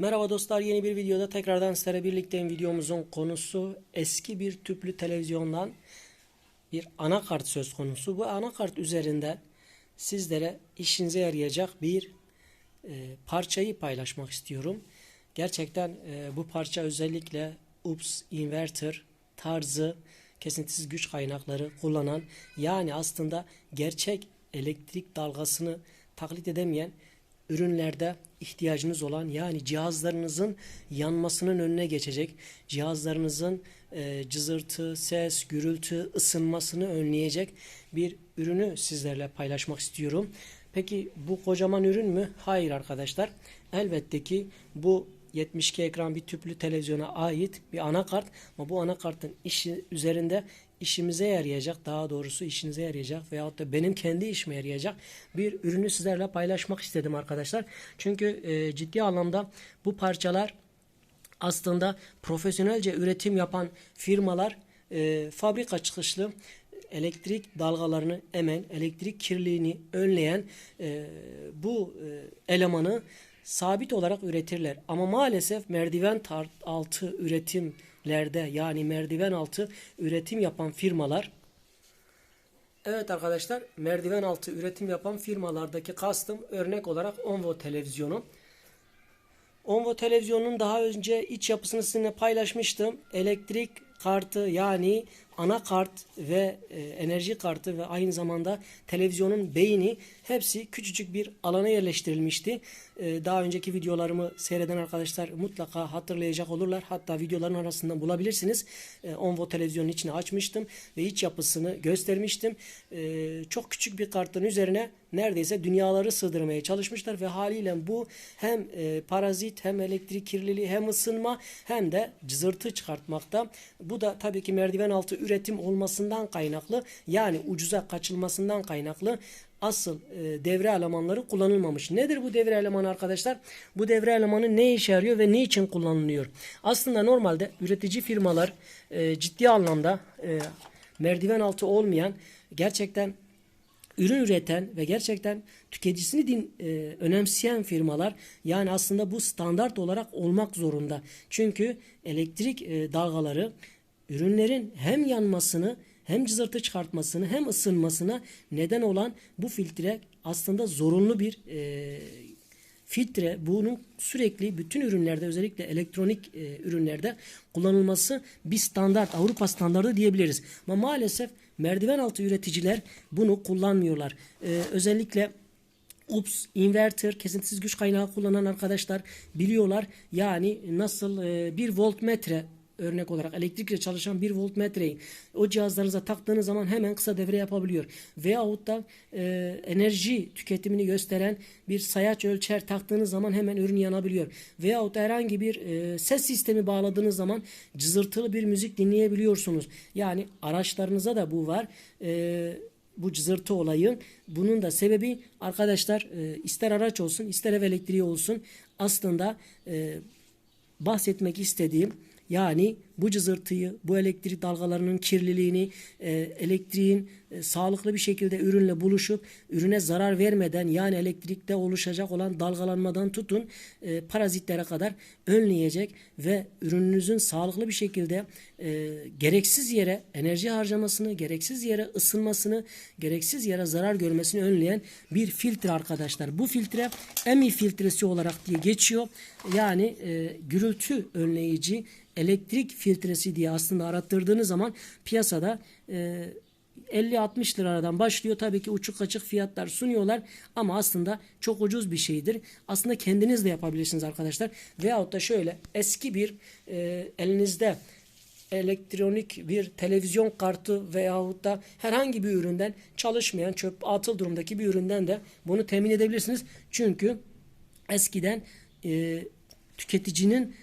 Merhaba dostlar yeni bir videoda tekrardan sizlerle birlikteyim. Videomuzun konusu eski bir tüplü televizyondan bir anakart söz konusu. Bu anakart üzerinden sizlere işinize yarayacak bir e, parçayı paylaşmak istiyorum. Gerçekten e, bu parça özellikle UPS inverter tarzı kesintisiz güç kaynakları kullanan yani aslında gerçek elektrik dalgasını taklit edemeyen ürünlerde ihtiyacınız olan yani cihazlarınızın yanmasının önüne geçecek, cihazlarınızın e, cızırtı, ses, gürültü, ısınmasını önleyecek bir ürünü sizlerle paylaşmak istiyorum. Peki bu kocaman ürün mü? Hayır arkadaşlar. Elbette ki bu 72 ekran bir tüplü televizyona ait bir anakart ama bu anakartın işi üzerinde işimize yarayacak daha doğrusu işinize yarayacak veyahut da benim kendi işime yarayacak bir ürünü sizlerle paylaşmak istedim arkadaşlar. Çünkü e, ciddi anlamda bu parçalar aslında profesyonelce üretim yapan firmalar e, fabrika çıkışlı elektrik dalgalarını emen, elektrik kirliliğini önleyen e, bu e, elemanı sabit olarak üretirler. Ama maalesef merdiven altı üretimlerde yani merdiven altı üretim yapan firmalar Evet arkadaşlar merdiven altı üretim yapan firmalardaki kastım örnek olarak Onvo televizyonu. Onvo televizyonun daha önce iç yapısını sizinle paylaşmıştım. Elektrik kartı yani anakart ve e, enerji kartı ve aynı zamanda televizyonun beyni hepsi küçücük bir alana yerleştirilmişti. E, daha önceki videolarımı seyreden arkadaşlar mutlaka hatırlayacak olurlar. Hatta videoların arasından bulabilirsiniz. E, Onvo televizyonun içine açmıştım ve iç yapısını göstermiştim. E, çok küçük bir kartın üzerine neredeyse dünyaları sığdırmaya çalışmışlar ve haliyle bu hem e, parazit hem elektrik kirliliği hem ısınma hem de cızırtı çıkartmakta. Bu da tabii ki merdiven altı üretim olmasından kaynaklı yani ucuza kaçılmasından kaynaklı asıl e, devre elemanları kullanılmamış. Nedir bu devre elemanı arkadaşlar? Bu devre elemanı ne işe yarıyor ve ne için kullanılıyor? Aslında normalde üretici firmalar e, ciddi anlamda e, merdiven altı olmayan gerçekten ürün üreten ve gerçekten tüketicisini din, e, önemseyen firmalar yani aslında bu standart olarak olmak zorunda. Çünkü elektrik e, dalgaları ürünlerin hem yanmasını hem cızırtı çıkartmasını hem ısınmasına neden olan bu filtre aslında zorunlu bir e, filtre bunun sürekli bütün ürünlerde özellikle elektronik e, ürünlerde kullanılması bir standart Avrupa standardı diyebiliriz. Ama maalesef merdiven altı üreticiler bunu kullanmıyorlar. E, özellikle UPS, inverter, kesintisiz güç kaynağı kullanan arkadaşlar biliyorlar. Yani nasıl e, bir voltmetre örnek olarak elektrikle çalışan bir voltmetreyi o cihazlarınıza taktığınız zaman hemen kısa devre yapabiliyor. Veyahut da e, enerji tüketimini gösteren bir sayaç ölçer taktığınız zaman hemen ürün yanabiliyor. Veyahut herhangi bir e, ses sistemi bağladığınız zaman cızırtılı bir müzik dinleyebiliyorsunuz. Yani araçlarınıza da bu var. E, bu cızırtı olayı. Bunun da sebebi arkadaşlar e, ister araç olsun ister ev elektriği olsun aslında e, bahsetmek istediğim yani bu cızırtıyı, bu elektrik dalgalarının kirliliğini, e, elektriğin e, sağlıklı bir şekilde ürünle buluşup ürüne zarar vermeden yani elektrikte oluşacak olan dalgalanmadan tutun e, parazitlere kadar önleyecek ve ürününüzün sağlıklı bir şekilde e, gereksiz yere enerji harcamasını, gereksiz yere ısınmasını, gereksiz yere zarar görmesini önleyen bir filtre arkadaşlar. Bu filtre EMI filtresi olarak diye geçiyor. Yani e, gürültü önleyici elektrik filtresi diye aslında arattırdığınız zaman piyasada e, 50-60 liradan başlıyor. Tabii ki uçuk açık fiyatlar sunuyorlar ama aslında çok ucuz bir şeydir. Aslında kendiniz de yapabilirsiniz arkadaşlar. Veyahut da şöyle eski bir e, elinizde elektronik bir televizyon kartı veyahut da herhangi bir üründen çalışmayan çöp atıl durumdaki bir üründen de bunu temin edebilirsiniz. Çünkü eskiden e, tüketicinin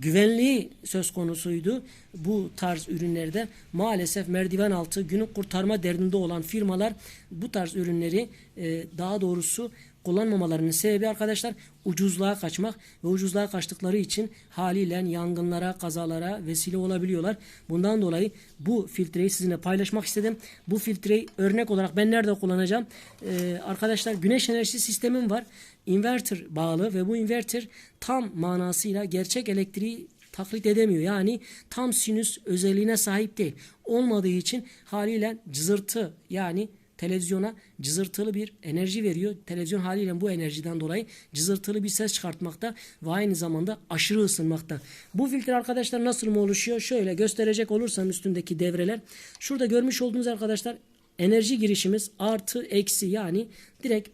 güvenliği söz konusuydu. Bu tarz ürünlerde maalesef merdiven altı günü kurtarma derdinde olan firmalar bu tarz ürünleri e, daha doğrusu kullanmamalarının sebebi arkadaşlar ucuzluğa kaçmak ve ucuzluğa kaçtıkları için haliyle yangınlara, kazalara vesile olabiliyorlar. Bundan dolayı bu filtreyi sizinle paylaşmak istedim. Bu filtreyi örnek olarak ben nerede kullanacağım? Ee, arkadaşlar güneş enerjisi sistemim var. Inverter bağlı ve bu inverter tam manasıyla gerçek elektriği taklit edemiyor. Yani tam sinüs özelliğine sahip değil. Olmadığı için haliyle cızırtı yani televizyona cızırtılı bir enerji veriyor. Televizyon haliyle bu enerjiden dolayı cızırtılı bir ses çıkartmakta ve aynı zamanda aşırı ısınmakta. Bu filtre arkadaşlar nasıl mı oluşuyor? Şöyle gösterecek olursam üstündeki devreler. Şurada görmüş olduğunuz arkadaşlar enerji girişimiz artı eksi yani direkt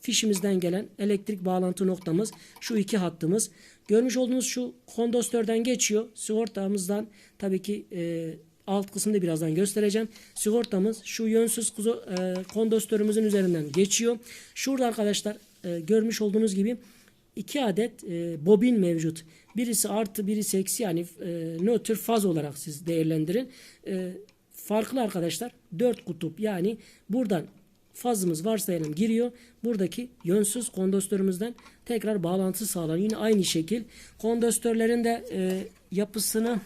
fişimizden gelen elektrik bağlantı noktamız şu iki hattımız. Görmüş olduğunuz şu kondostörden geçiyor. Sigortamızdan tabii ki e, alt kısmında birazdan göstereceğim. Sigortamız şu yönsüz kuzu, e, kondostörümüzün üzerinden geçiyor. Şurada arkadaşlar e, görmüş olduğunuz gibi iki adet e, bobin mevcut. Birisi artı birisi eksi yani e, nötr faz olarak siz değerlendirin. E, farklı arkadaşlar dört kutup yani buradan fazımız varsayalım giriyor. Buradaki yönsüz kondostörümüzden tekrar bağlantı sağlanıyor. Yine aynı şekil. Kondostörlerin de e, yapısını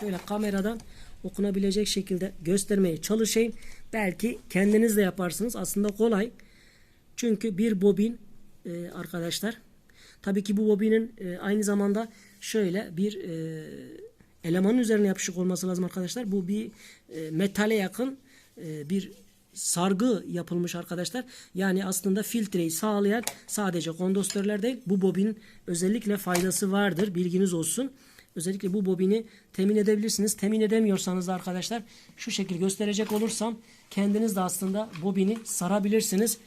şöyle kameradan okunabilecek şekilde göstermeye çalışayım. Belki kendiniz de yaparsınız. Aslında kolay. Çünkü bir bobin e, arkadaşlar. Tabii ki bu bobinin e, aynı zamanda şöyle bir e, elemanın üzerine yapışık olması lazım arkadaşlar. Bu bir e, metale yakın e, bir sargı yapılmış arkadaşlar. Yani aslında filtreyi sağlayan sadece kondostörler değil bu bobinin özellikle faydası vardır. Bilginiz olsun. Özellikle bu bobini temin edebilirsiniz. Temin edemiyorsanız da arkadaşlar şu şekil gösterecek olursam kendiniz de aslında bobini sarabilirsiniz.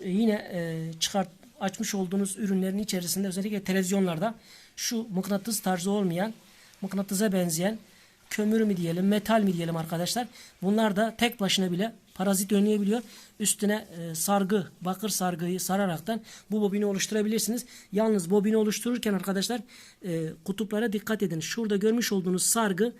Ee, yine e, çıkart açmış olduğunuz ürünlerin içerisinde özellikle televizyonlarda şu mıknatıs tarzı olmayan mıknatıza benzeyen kömür mü diyelim, metal mi diyelim arkadaşlar. Bunlar da tek başına bile parazit önleyebiliyor. Üstüne e, sargı, bakır sargıyı sararaktan bu bobini oluşturabilirsiniz. Yalnız bobini oluştururken arkadaşlar e, kutuplara dikkat edin. Şurada görmüş olduğunuz sargı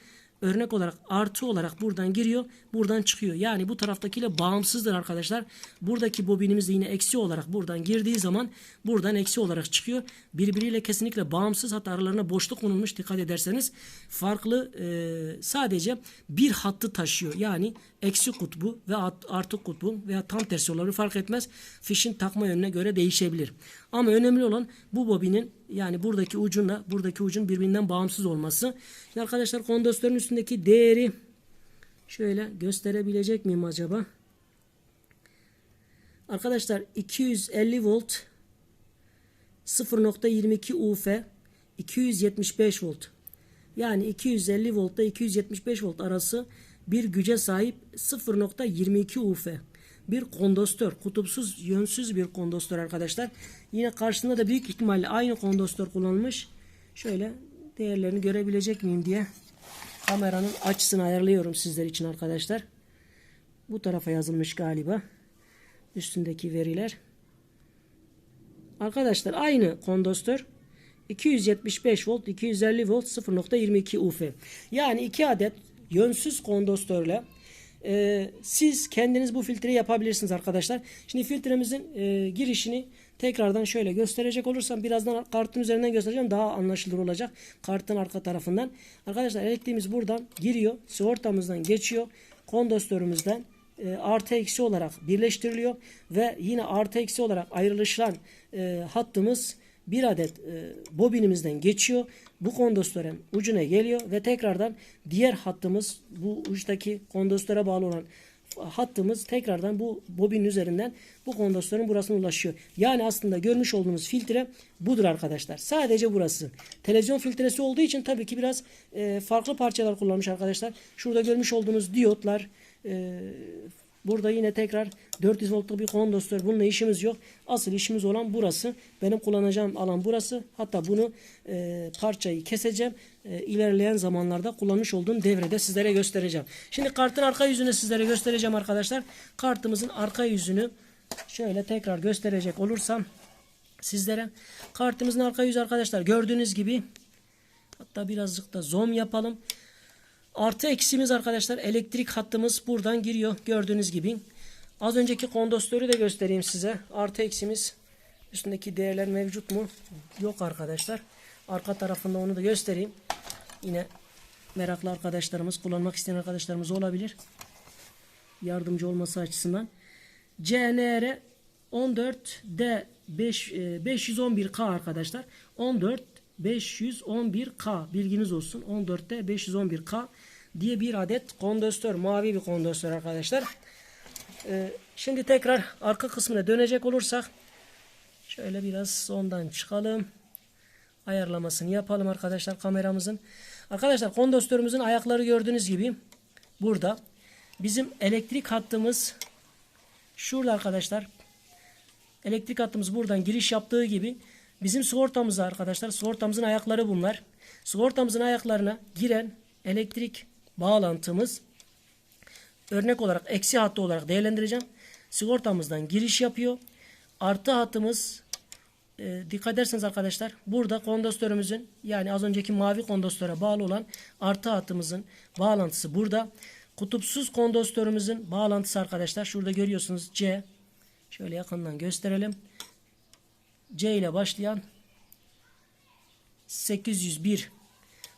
örnek olarak artı olarak buradan giriyor, buradan çıkıyor. Yani bu taraftakiyle bağımsızdır arkadaşlar. Buradaki bobinimiz de yine eksi olarak buradan girdiği zaman buradan eksi olarak çıkıyor. Birbiriyle kesinlikle bağımsız hatta aralarına boşluk konulmuş dikkat ederseniz farklı e, sadece bir hattı taşıyor. Yani eksi kutbu ve artı kutbu veya tam tersi olabilir fark etmez. Fişin takma yönüne göre değişebilir. Ama önemli olan bu bobinin yani buradaki ucunla buradaki ucun birbirinden bağımsız olması. Şimdi arkadaşlar kondensatörün üstündeki değeri şöyle gösterebilecek miyim acaba? Arkadaşlar 250 volt 0.22 UF 275 volt yani 250 voltta 275 volt arası bir güce sahip 0.22 UF bir kondostör. Kutupsuz, yönsüz bir kondostör arkadaşlar. Yine karşısında da büyük ihtimalle aynı kondostör kullanılmış. Şöyle değerlerini görebilecek miyim diye kameranın açısını ayarlıyorum sizler için arkadaşlar. Bu tarafa yazılmış galiba. Üstündeki veriler. Arkadaşlar aynı kondostör 275 volt 250 volt 0.22 UF. Yani iki adet yönsüz kondostörle e, siz kendiniz bu filtreyi yapabilirsiniz arkadaşlar. Şimdi filtremizin e, girişini tekrardan şöyle gösterecek olursam birazdan kartın üzerinden göstereceğim. Daha anlaşılır olacak. Kartın arka tarafından. Arkadaşlar elektriğimiz buradan giriyor. Sigortamızdan geçiyor. Kondostörümüzden e, artı eksi olarak birleştiriliyor ve yine artı eksi olarak ayrılışan e, hattımız bir adet e, bobinimizden geçiyor. Bu kondensatörün ucuna geliyor ve tekrardan diğer hattımız bu uçtaki kondensöre bağlı olan hattımız tekrardan bu bobin üzerinden bu kondensatörün burasına ulaşıyor. Yani aslında görmüş olduğunuz filtre budur arkadaşlar. Sadece burası. Televizyon filtresi olduğu için tabii ki biraz e, farklı parçalar kullanmış arkadaşlar. Şurada görmüş olduğunuz diyotlar, e, Burada yine tekrar 400 voltluk bir kondensatör. Bununla işimiz yok. Asıl işimiz olan burası. Benim kullanacağım alan burası. Hatta bunu e, parçayı keseceğim. E, ilerleyen zamanlarda kullanmış olduğum devrede sizlere göstereceğim. Şimdi kartın arka yüzünü sizlere göstereceğim arkadaşlar. Kartımızın arka yüzünü şöyle tekrar gösterecek olursam sizlere. Kartımızın arka yüzü arkadaşlar gördüğünüz gibi hatta birazcık da zoom yapalım. Artı eksimiz arkadaşlar elektrik hattımız buradan giriyor gördüğünüz gibi. Az önceki kondensatörü de göstereyim size. Artı eksimiz Üstündeki değerler mevcut mu? Yok arkadaşlar. Arka tarafında onu da göstereyim. Yine meraklı arkadaşlarımız, kullanmak isteyen arkadaşlarımız olabilir. Yardımcı olması açısından. CNR 14D 5, e, 511K arkadaşlar. 14 511K bilginiz olsun. 14'te 511K diye bir adet kondensatör. Mavi bir kondensatör arkadaşlar. Ee, şimdi tekrar arka kısmına dönecek olursak şöyle biraz ondan çıkalım. Ayarlamasını yapalım arkadaşlar kameramızın. Arkadaşlar kondansatörümüzün ayakları gördüğünüz gibi burada. Bizim elektrik hattımız şurada arkadaşlar. Elektrik hattımız buradan giriş yaptığı gibi bizim sigortamız arkadaşlar. Sigortamızın ayakları bunlar. Sigortamızın ayaklarına giren elektrik bağlantımız örnek olarak eksi hattı olarak değerlendireceğim. Sigortamızdan giriş yapıyor. Artı hattımız e, dikkat ederseniz arkadaşlar burada kondansatörümüzün yani az önceki mavi kondansatöre bağlı olan artı hattımızın bağlantısı burada. Kutupsuz kondansatörümüzün bağlantısı arkadaşlar şurada görüyorsunuz C. Şöyle yakından gösterelim. C ile başlayan 801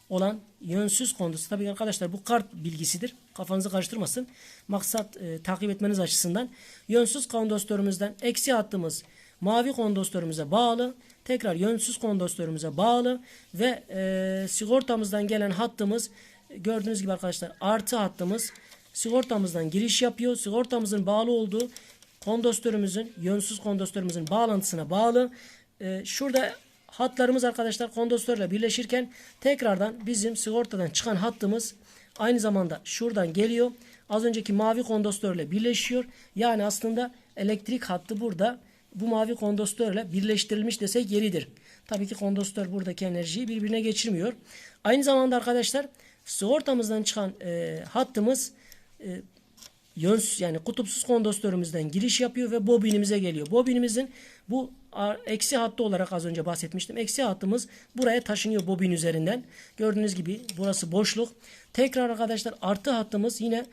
olan yönsüz kondusu. Tabii arkadaşlar bu kart bilgisidir. Kafanızı karıştırmasın. Maksat e, takip etmeniz açısından. Yönsüz kondansatörümüzden eksi hattımız mavi kondansatörümüze bağlı. Tekrar yönsüz kondansatörümüze bağlı. Ve e, sigortamızdan gelen hattımız gördüğünüz gibi arkadaşlar artı hattımız sigortamızdan giriş yapıyor. Sigortamızın bağlı olduğu kondansatörümüzün yönsüz kondansatörümüzün bağlantısına bağlı. E, şurada hatlarımız arkadaşlar kondansatörle birleşirken tekrardan bizim sigortadan çıkan hattımız aynı zamanda şuradan geliyor. Az önceki mavi kondansatörle birleşiyor. Yani aslında elektrik hattı burada bu mavi kondansatörle birleştirilmiş desek yeridir. Tabii ki kondansatör buradaki enerjiyi birbirine geçirmiyor. Aynı zamanda arkadaşlar sigortamızdan çıkan e, hattımız e, yöns yani kutupsuz kondansatörümüzden giriş yapıyor ve bobinimize geliyor. Bobinimizin bu eksi hattı olarak az önce bahsetmiştim. Eksi hattımız buraya taşınıyor bobin üzerinden. Gördüğünüz gibi burası boşluk. Tekrar arkadaşlar artı hattımız yine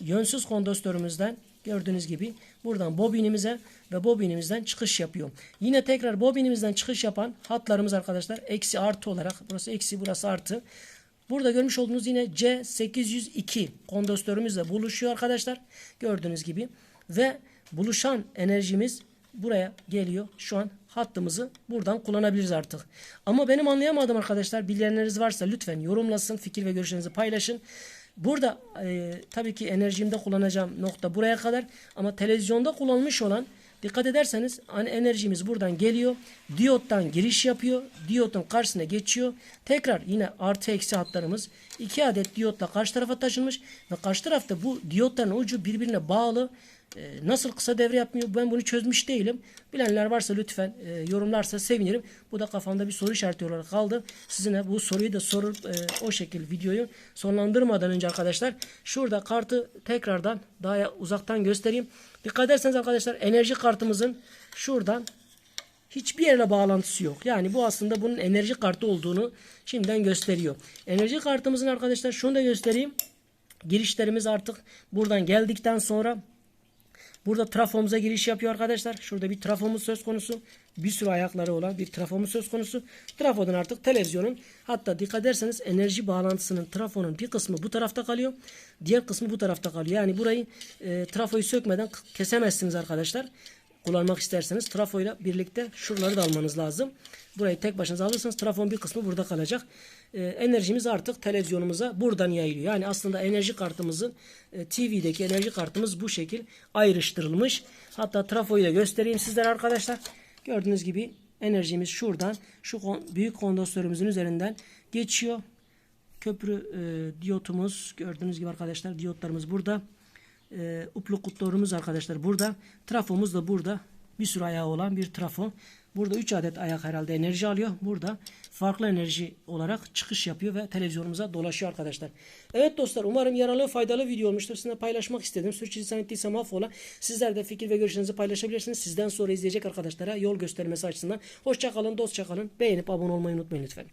yönsüz kondansatörümüzden gördüğünüz gibi buradan bobinimize ve bobinimizden çıkış yapıyor. Yine tekrar bobinimizden çıkış yapan hatlarımız arkadaşlar eksi artı olarak burası eksi burası artı. Burada görmüş olduğunuz yine C802 kondansatörümüzle buluşuyor arkadaşlar. Gördüğünüz gibi ve buluşan enerjimiz buraya geliyor. Şu an hattımızı buradan kullanabiliriz artık. Ama benim anlayamadım arkadaşlar. Bilenleriniz varsa lütfen yorumlasın. Fikir ve görüşlerinizi paylaşın. Burada e, tabii ki enerjimde kullanacağım nokta buraya kadar. Ama televizyonda kullanılmış olan dikkat ederseniz hani enerjimiz buradan geliyor. Diyottan giriş yapıyor. Diyotun karşısına geçiyor. Tekrar yine artı eksi hatlarımız iki adet diyotla karşı tarafa taşınmış. Ve karşı tarafta bu diyotların ucu birbirine bağlı. Ee, nasıl kısa devre yapmıyor ben bunu çözmüş değilim. Bilenler varsa lütfen e, yorumlarsa sevinirim. Bu da kafamda bir soru işareti olarak kaldı. Sizinle bu soruyu da sorup e, o şekilde videoyu sonlandırmadan önce arkadaşlar şurada kartı tekrardan daha uzaktan göstereyim. Dikkat ederseniz arkadaşlar enerji kartımızın şuradan hiçbir yerle bağlantısı yok. Yani bu aslında bunun enerji kartı olduğunu şimdiden gösteriyor. Enerji kartımızın arkadaşlar şunu da göstereyim. Girişlerimiz artık buradan geldikten sonra Burada trafomuza giriş yapıyor arkadaşlar. Şurada bir trafomuz söz konusu. Bir sürü ayakları olan bir trafomuz söz konusu. Trafodan artık televizyonun hatta dikkat ederseniz enerji bağlantısının trafonun bir kısmı bu tarafta kalıyor. Diğer kısmı bu tarafta kalıyor. Yani burayı e, trafoyu sökmeden kesemezsiniz arkadaşlar. Kullanmak isterseniz trafoyla birlikte şuraları da almanız lazım. Burayı tek başınıza alırsanız trafon bir kısmı burada kalacak. E, enerjimiz artık televizyonumuza buradan yayılıyor. Yani aslında enerji kartımızın e, TV'deki enerji kartımız bu şekil ayrıştırılmış. Hatta trafoyu da göstereyim sizlere arkadaşlar. Gördüğünüz gibi enerjimiz şuradan şu büyük kondansatörümüzün üzerinden geçiyor. Köprü e, diyotumuz gördüğünüz gibi arkadaşlar diyotlarımız burada. E, upluk kutlarımız arkadaşlar burada. Trafomuz da burada. Bir sürü ayağı olan bir trafo. Burada 3 adet ayak herhalde enerji alıyor. Burada farklı enerji olarak çıkış yapıyor ve televizyonumuza dolaşıyor arkadaşlar. Evet dostlar umarım yararlı faydalı video olmuştur. Sizinle paylaşmak istedim. Sürçülisan ettiysem affola. Sizler de fikir ve görüşlerinizi paylaşabilirsiniz. Sizden sonra izleyecek arkadaşlara yol göstermesi açısından. Hoşçakalın, dostça kalın. Beğenip abone olmayı unutmayın lütfen.